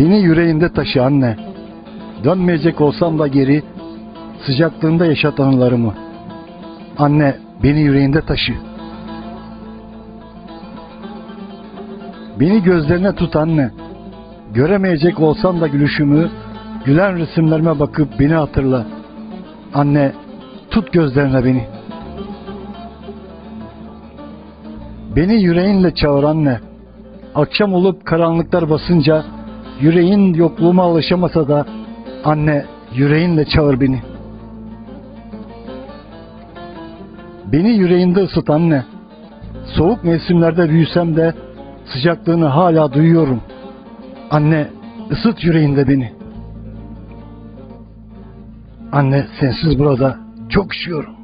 Beni yüreğinde taşı anne. Dönmeyecek olsam da geri, sıcaklığında yaşat anılarımı. Anne, beni yüreğinde taşı. Beni gözlerine tut anne. Göremeyecek olsam da gülüşümü, gülen resimlerime bakıp beni hatırla. Anne, tut gözlerine beni. Beni yüreğinle çağır anne. Akşam olup karanlıklar basınca, yüreğin yokluğuma alışamasa da, anne yüreğinle çağır beni. Beni yüreğinde ısıt anne. Soğuk mevsimlerde büyüsem de, sıcaklığını hala duyuyorum. Anne, ısıt yüreğinde beni. Anne, sensiz burada çok üşüyorum.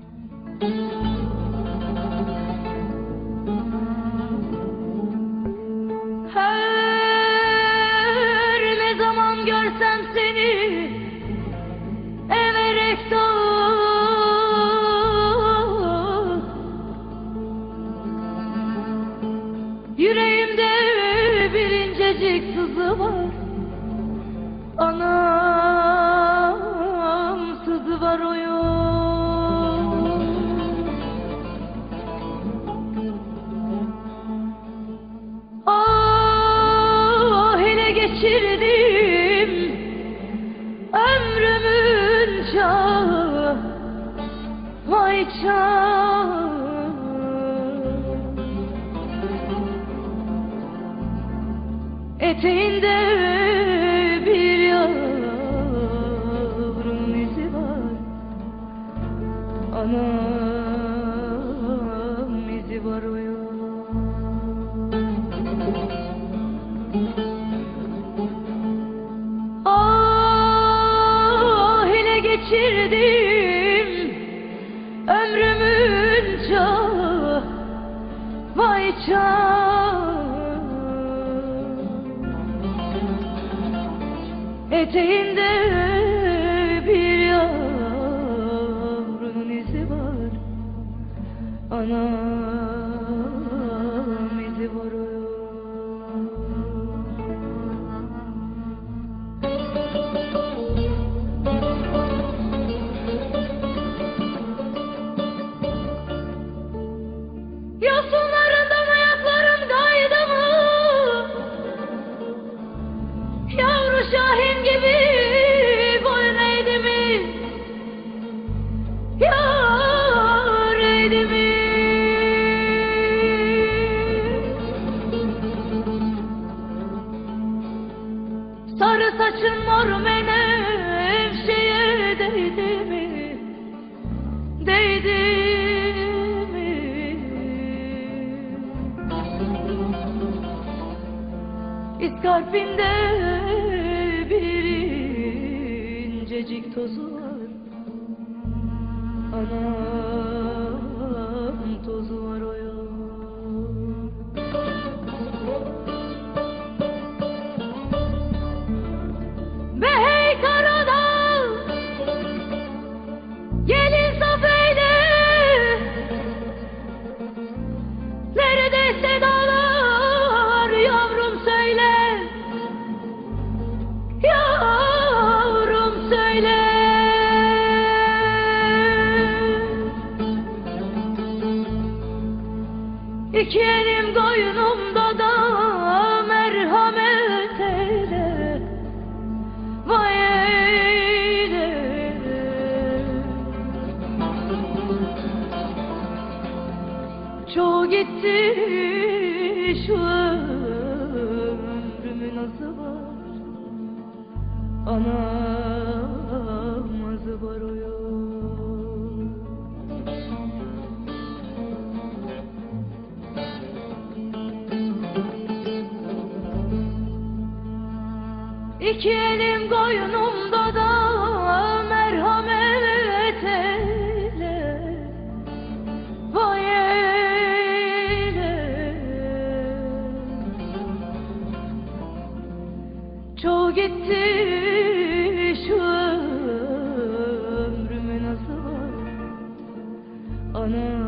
Vay çağı Eteğinde Çağı Eteğinde bir yavrunun izi var. Anam Sarı saçın mor menevşeye değdi mi? Değdi mi? İskarpinde bir incecik tozu var Anam tozu var o Dağlar yavrum söyle. Yavrum söyle. İki elim koynumda şu ömrümün azı var. Anam azı var o İki elim koynumda da merhamet Çoğu gitti şu ömrümün azı var Anam.